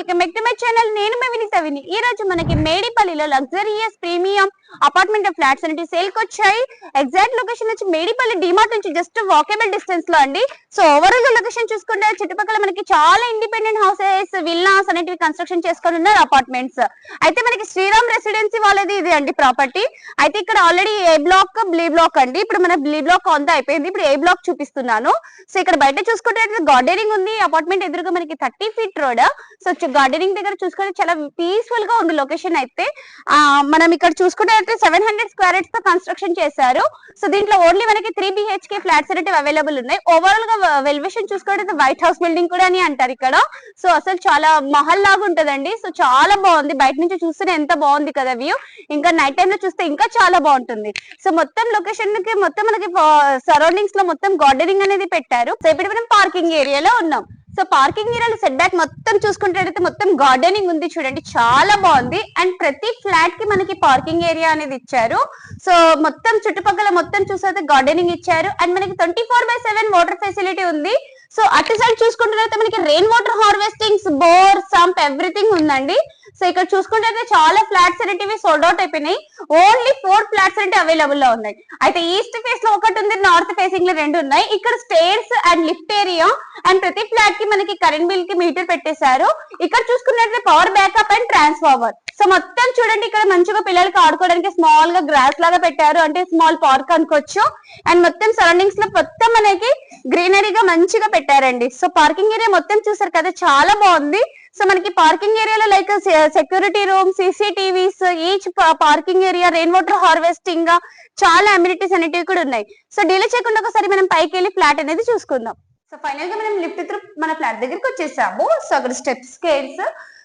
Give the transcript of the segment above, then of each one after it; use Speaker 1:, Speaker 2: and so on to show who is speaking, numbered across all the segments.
Speaker 1: Welcome back to my channel నేను మీ వినిత విని. ఈ రోజు మనకి మేడిపల్లిలో లగ్జరియస్ ప్రీమియం అపార్ట్మెంట్ ఫ్లాట్స్ అనేవి సేల్కి వచ్చాయి. ఎగ్జాక్ట్ లొకేషన్ వచ్చి మేడిపల్లి డిమార్ట్ నుంచి జస్ట్ వాకేబుల్ డిస్టెన్స్లో అండి. సో ఓవరాల్ లొకేషన్ చూసుకుంటే చుట్టుపక్కల మనకి చాలా ఇండిపెండెంట్ హౌసెస్ విల్లాస్ అనేటివి కన్స్ట్రక్షన్ చేసుకొని ఉన్నారు అపార్ట్మెంట్స్ అయితే మనకి శ్రీరామ్ రెసిడెన్సీ వాళ్ళది ఇది అండి ప్రాపర్టీ అయితే ఇక్కడ ఆల్రెడీ ఏ బ్లాక్ బ్లీ బ్లాక్ అండి. ఇప్పుడు మన బ్లీ బ్లాక్ అంతా అయిపోయింది. ఇప్పుడు ఏ బ్లాక్ చూపిస్తున్నాను. సో ఇక్కడ బయట చూసుకుంటే గార్డెనింగ్ ఉంది. అపార్ట్మెంట్ ఎదురుగా మనకి thirty feet road so gardening దగ్గర చూసుకుంటే చాలా పీస్ఫుల్గా ఉంది లొకేషన్ అయితే. మనం ఇక్కడ చూసుకుంటే సెవెన్ హండ్రెడ్ స్క్వేర్తో కన్స్ట్రక్షన్ చేశారు. సో దీంట్లో ఓన్లీ మనకి త్రీ బిహెచ్కే ఫ్లాట్స్ అనేవి అవైలబుల్ ఉన్నాయి. ఓవరాల్గా వెల్వేషన్ చూసుకుంటే వైట్ హౌస్ బిల్డింగ్ కూడా అని అంటారు ఇక్కడ. సో అసలు చాలా మహల్ లాగా ఉంటదండి. సో చాలా బాగుంది. బయట నుంచి చూస్తేనే ఎంత బాగుంది కదా వ్యూ ఇంకా నైట్ టైం లో చూస్తే ఇంకా చాలా బాగుంటుంది. సో మొత్తం లొకేషన్కి మొత్తం మనకి సరౌండింగ్స్లో మొత్తం గార్డెనింగ్ అనేది పెట్టారు. సో ఇప్పుడు మనం పార్కింగ్ ఏరియాలో ఉన్నాం. సో పార్కింగ్ ఏరియాలో సెట్ బ్యాక్ మొత్తం చూసుకుంటే మొత్తం గార్డెనింగ్ ఉంది చూడండి. చాలా బాగుంది. అండ్ ప్రతి ఫ్లాట్కి మనకి పార్కింగ్ ఏరియా అనేది ఇచ్చారు. సో మొత్తం చుట్టుపక్కల మొత్తం చూస్తే గార్డెనింగ్ ఇచ్చారు. అండ్ మనకి twenty four by seven water facility ఉంది. సో అటు సైడ్ చూసుకుంటే మనకి rain water harvestings bore sump everything ఉందండి. సో ఇక్కడ చూసుకుంటే చాలా ఫ్లాట్స్ అనేటివి సోల్డ్ అవుట్ అయిపోయినాయి. ఓన్లీ ఫోర్ ఫ్లాట్స్ అంటే అవైలబుల్లో ఉన్నాయి. అయితే ఈస్ట్ ఫేస్లో ఒకటి ఉంది నార్త్ ఫేసింగ్లో రెండు ఉన్నాయి. ఇక్కడ stairs and lift area and ప్రతి ఫ్లాట్కి మనకి కరెంట్ బిల్కి మీటర్ పెట్టేశారు. ఇక్కడ చూసుకున్నట్లయితే power backup and transformer so మొత్తం చూడండి ఇక్కడ మంచిగా పిల్లలకి ఆడుకోవడానికి స్మాల్గా గ్రాస్ లాగా పెట్టారు. అంటే స్మాల్ పార్క్ అనుకోవచ్చు. అండ్ మొత్తం సరౌండింగ్స్లో మొత్తం మనకి గ్రీనరీగా మంచిగా పెట్టారండి. సో పార్కింగ్ ఏరియా మొత్తం చూసారు కదా చాలా బాగుంది. సో మనకి పార్కింగ్ ఏరియాలో like security room CCTVs each parking area rain water harvesting చాలా అమ్యూనిటీస్ అనేటివి కూడా ఉన్నాయి. సో డీలే చేయకుండా ఒకసారి మనం పైకి వెళ్ళి ఫ్లాట్ అనేది చూసుకుందాం. సో ఫైనల్గా మనం లిఫ్ట్ త్రూ మన ఫ్లాట్ దగ్గరికి వచ్చేసాము. సో అక్కడ స్టెప్స్ స్కేల్స్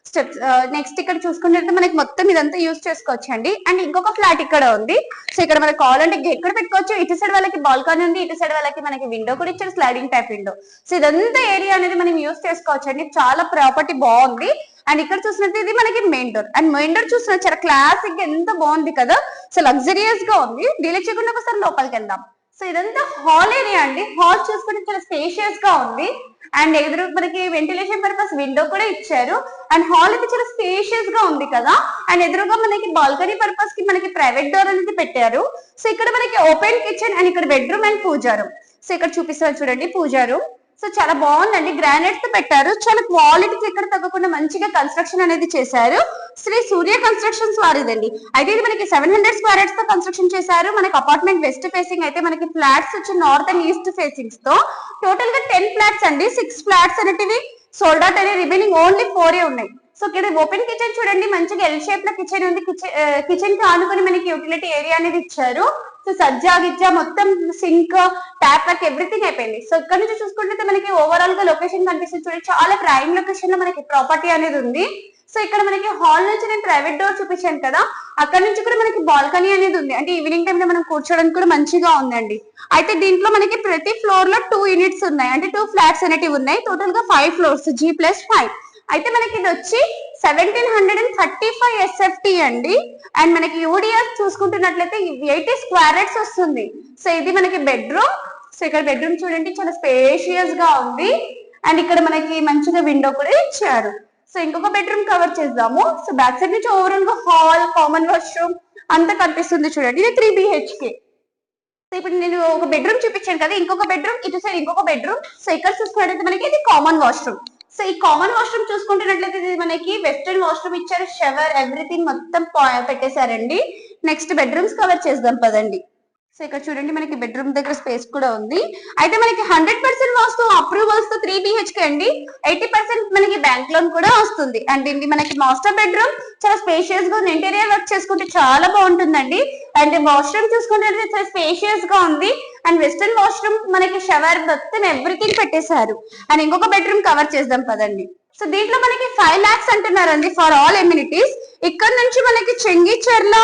Speaker 1: స్టెప్స్ నెక్స్ట్ ఇక్కడ చూసుకుంటే మనకి మొత్తం ఇదంతా యూస్ చేసుకోవచ్చు అండి. అండ్ ఇంకొక ఫ్లాట్ ఇక్కడ ఉంది. సో ఇక్కడ మనకి కావాలంటే ఎక్కడ పెట్టుకోవచ్చు. ఇటు సైడ్ వాళ్ళకి బాల్కనీ ఉంది. ఇటు సైడ్ వాళ్ళకి మనకి విండో కూడా ఇచ్చారు. స్లైడింగ్ టైప్ విండో సో ఇదంతా ఏరియా అనేది మనం యూస్ చేసుకోవచ్చు అండి. చాలా ప్రాపర్టీ బాగుంది. అండ్ ఇక్కడ చూసినట్టు ఇది మనకి main door and main door చూసిన చాలా క్లాసిక్ ఎంత బాగుంది కదా. సో లగ్జరియస్గా ఉంది. డీలే చేయకుండా ఒకసారి లోపలికి వెళ్దాం. సో ఇదంతా హాల్ ఏరియా అండి. హాల్ చూసుకుంటే చాలా స్పేషియస్గా ఉంది. అండ్ ఎదురు మనకి వెంటిలేషన్ పర్పస్ విండో కూడా ఇచ్చారు. అండ్ హాల్ అయితే చాలా స్పేషియస్గా ఉంది కదా. అండ్ ఎదురుగా మనకి బాల్కనీ పర్పస్కి మనకి ప్రైవేట్ డోర్ అనేది పెట్టారు. సో ఇక్కడ మనకి ఓపెన్ కిచెన్ అండ్ ఇక్కడ బెడ్రూమ్ అండ్ పూజారు. సో ఇక్కడ చూపిస్తారు చూడండి పూజారు. సో చాలా బాగుందండి. గ్రానైట్తో పెట్టారు. చాలా క్వాలిటీకి ఎక్కడ తగ్గకుండా మంచిగా కన్స్ట్రక్షన్ అనేది చేశారు. శ్రీ సూర్య కన్స్ట్రక్షన్స్ వారిదండి. అయితే ఇది మనకి సెవెన్ హండ్రెడ్ స్క్వేర్తో కన్స్ట్రక్షన్ చేశారు. మనకి అపార్ట్మెంట్ వెస్ట్ ఫేసింగ్ అయితే మనకి ఫ్లాట్స్ వచ్చి నార్త్ అండ్ ఈస్ట్ ఫేసింగ్స్తో. టోటల్గా టెన్ ఫ్లాట్స్ అండి. సిక్స్ ఫ్లాట్స్ అనేటివి సోల్డ్ అవుట్ అనేది రిమైనింగ్ ఓన్లీ ఫోర్ ఉన్నాయి. సో ఇక్కడ ఓపెన్ కిచెన్ చూడండి. మంచిగా ఎల్ షేప్లో కిచెన్ ఉంది. కిచెన్కి ఆనుకుని మనకి యూటిలిటీ ఏరియా అనేది ఇచ్చారు. సో సజ్జా గిజ్జా మొత్తం సింక్ ట్యాప్ వర్క్ ఎవ్రీథింగ్ అయిపోయింది. సో ఇక్కడ నుంచి చూసుకుంటే మనకి ఓవరాల్గా లొకేషన్ కనిపిస్తుంది. చూడండి చాలా ప్రైమ్ లొకేషన్లో మనకి ప్రాపర్టీ అనేది ఉంది. సో ఇక్కడ మనకి హాల్ నుంచి నేను ప్రైవేట్ డోర్ చూపించాను కదా. అక్కడ నుంచి కూడా మనకి బాల్కనీ అనేది ఉంది. అంటే ఈవినింగ్ టైం లో మనం కూర్చోడానికి కూడా మంచిగా ఉందండి. అయితే దీంట్లో మనకి ప్రతి ఫ్లోర్లో టూ యూనిట్స్ ఉన్నాయి. అంటే టూ ఫ్లాట్స్ అనేటివి ఉన్నాయి. టోటల్గా five floors G plus five అయితే మనకి ఇది వచ్చి seventeen hundred and thirty five SFT అండి. అండ్ మనకి యూడిఎస్ చూసుకుంటున్నట్లయితే ఎయిటీ స్క్వేరెట్స్ వస్తుంది. సో ఇది మనకి బెడ్రూమ్ సో ఇక్కడ బెడ్రూమ్ చూడండి చాలా స్పేషియస్గా ఉంది. అండ్ ఇక్కడ మనకి మంచిగా విండో కూడా ఇచ్చారు. సో ఇంకొక బెడ్రూమ్ కవర్ చేద్దాము. సో బ్యాక్ సైడ్ నుంచి ఓవరాల్గా హాల్ కామన్ వాష్రూమ్ అంతా కనిపిస్తుంది చూడండి. ఇది త్రీ బిహెచ్కే సో ఇప్పుడు నేను ఒక బెడ్రూమ్ చూపించాను కదా ఇంకొక బెడ్రూమ్ ఇటు సైడ్ ఇంకొక బెడ్రూమ్ సో ఇక్కడ చూసుకున్నట్లయితే మనకి ఇది కామన్ వాష్రూమ్ సో ఈ కామన్ వాష్రూమ్ చూసుకుంటున్నట్లయితే ఇది మనకి వెస్టర్న్ వాష్రూమ్ ఇచ్చారు. షవర్ ఎవ్రీథింగ్ మొత్తం పెట్టేశారండి. నెక్స్ట్ బెడ్రూమ్స్ కవర్ చేద్దాం పదండి. సో ఇక్కడ చూడండి మనకి బెడ్రూమ్ దగ్గర స్పేస్ కూడా ఉంది. అయితే మనకి హండ్రెడ్ పర్సెంట్ వాస్తు అప్రూవల్స్తో త్రీ బిహెచ్కే అండి. ఎయిటీ పర్సెంట్ మనకి బ్యాంక్ లోన్ కూడా వస్తుంది. అండ్ ఇది మనకి మాస్టర్ బెడ్రూమ్ చాలా స్పేషియస్గా ఉంది ఇంటీరియర్ వర్క్ చేసుకుంటే చాలా బాగుంటుందండి. అండ్ వాష్రూమ్ చూసుకుంటే చాలా స్పేషియస్గా ఉంది. అండ్ వెస్టర్న్ వాష్రూమ్ మనకి షవర్ మొత్తం ఎవ్రీథింగ్ పెట్టేశారు. అండ్ ఇంకొక బెడ్రూమ్ కవర్ చేద్దాం పదండి. సో దీంట్లో మనకి ఫైవ్ లాక్స్ అంటున్నారండి ఫర్ ఆల్ ఎమ్యూనిటీస్ ఇక్కడ నుంచి మనకి చెంగిచెర్ల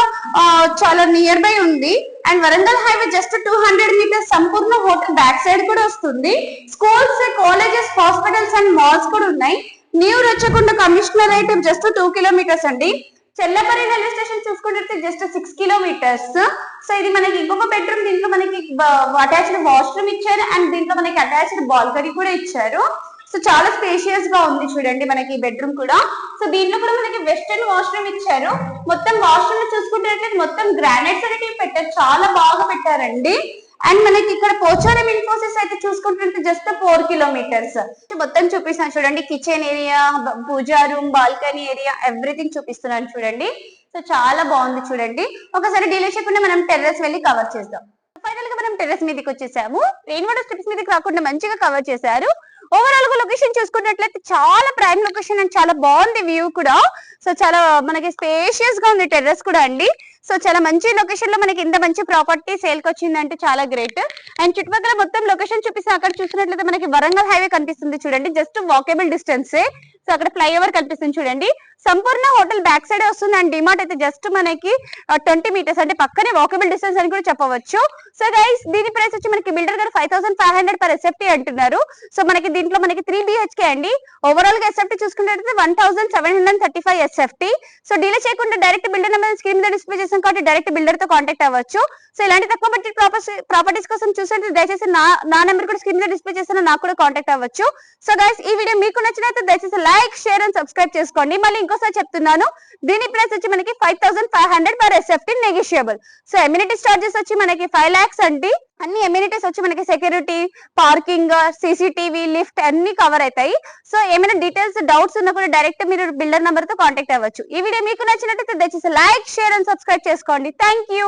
Speaker 1: చాలా నియర్ బై ఉంది. And Warangal highway just two hundred metres Sampoorna hotel back side కూడా వస్తుంది. Schools colleges hospitals and malls కూడా ఉన్నాయి. New Rachakonda commissionerate just two kilometres అండి. చెల్లపల్లి రైల్వే స్టేషన్ చూసుకుంటే జస్ట్ సిక్స్ కిలోమీటర్స్ సో ఇది మనకి ఇంకొక బెడ్రూమ్ దీంట్లో మనకి అటాచ్డ్ వాష్రూమ్ ఇచ్చారు అండ్ దీంట్లో మనకి అటాచ్డ్ బాల్కనీ కూడా ఇచ్చారు. సో చాలా స్పేషియస్గా ఉంది చూడండి మనకి బెడ్రూమ్ కూడా. సో దీంట్లో కూడా మనకి వెస్టర్న్ వాష్రూమ్ ఇచ్చారు. మొత్తం వాష్రూమ్ చూసుకుంటే మొత్తం గ్రానైట్స్ అనేవి పెట్టారు. చాలా బాగా పెట్టారండి. అండ్ మనకి ఇక్కడ పోచారం ఇన్ఫోసిస్ అయితే చూసుకుంటుంటే జస్ట్ ఫోర్ కిలోమీటర్స్ మొత్తం చూపిస్తున్నాను చూడండి. Kitchen area pooja room balcony area everything చూపిస్తున్నాను చూడండి. సో చాలా బాగుంది చూడండి. ఒకసారి డీలే చేయకుండా మనం టెర్రస్ వెళ్ళి కవర్ చేద్దాం. ఫైనల్గా మనం టెర్రస్ మీదకి వచ్చేసాము. రెయిన్ వాటర్ స్టెప్స్ మీదకి రాకుండా మంచిగా కవర్ చేశారు. ఓవరాల్గా లొకేషన్ చూసుకున్నట్లయితే చాలా ప్రైమ్ లొకేషన్ అండ్ చాలా బాగుంది వ్యూ కూడా. సో చాలా మనకి స్పేషియస్గా ఉంది టెర్రస్ కూడా అండి. సో చాలా మంచి లొకేషన్లో మనకి ఇంత మంచి ప్రాపర్టీ సేల్కి వచ్చిందంటే చాలా గ్రేట్ అండ్ చుట్టుపక్కల మొత్తం లొకేషన్ చూపిస్తే అక్కడ చూసినట్లయితే మనకి వరంగల్ హైవే కనిపిస్తుంది చూడండి. జస్ట్ వాకేబుల్ డిస్టెన్స్ సో అక్కడ ఫ్లైఓవర్ కనిపిస్తుంది చూడండి. సంపూర్ణ హోటల్ బ్యాక్ సైడ్ వస్తుంది అండ్ డిమార్ట్ అయితే జస్ట్ మనకి ట్వంటీ మీటర్స్ అంటే పక్కనే వాకబుల్ డిస్టెన్స్ అని కూడా చెప్పవచ్చు. సో గైస్ దీని ప్రైస్ వచ్చి మనకి builder garu five thousand five hundred per SFT అంటున్నారు. సో మనకి దీంట్లో మనకి త్రీ బిహెచ్కే అండి. ఓవరాల్గా ఎస్ఎఫ్టీ చూసుకున్నట్లయితే one thousand seven hundred thirty five SFT so delay చేయకుండా డైరెక్ట్ బిల్డర్ నెంబర్ స్క్రీన్ మీద డిస్ప్లే కోసం కాబట్టి డైరెక్ట్ బిల్డర్తో కాంటాక్ట్ అవ్వచ్చు. సో ఇలాంటి తక్కువ బడ్జెట్ ప్రాపర్టీస్ కోసం చూసినట్టు దయచేసి నా నా నెంబర్ కూడా స్క్రీన్ మీద డిస్ప్లే చేసిన నాకు కూడా కాంటాక్ట్ అవ్వచ్చు. సో గైస్ ఈ వీడియో మీకు నచ్చినట్లయితే దయచేసి లైక్ షేర్ అండ్ సబ్స్క్రైబ్ చేసుకోండి. మళ్ళీ ఇంకోసారి చెప్తున్నాను దీని ప్రైస్ వచ్చి మనకి five thousand five hundred per SFT negotiable so amenity charges వచ్చి మనకి ఫైవ్ లాక్స్ అండి. అన్ని ఎమ్యూనిటీస్ వచ్చి మనకి సెక్యూరిటీ పార్కింగ్ సీసీటీవీ లిఫ్ట్ అన్ని కవర్ అవుతాయి సో ఏమైనా డీటెయిల్స్ డౌట్స్ ఉన్నా కూడా డైరెక్ట్ మీరు బిల్డర్ నెంబర్తో కాంటాక్ట్ అవ్వచ్చు. ఈ వీడియో మీకు నచ్చినట్లయితే దయచేసి లైక్ షేర్ అండ్ సబ్స్క్రైబ్ చేసుకోండి. Thank you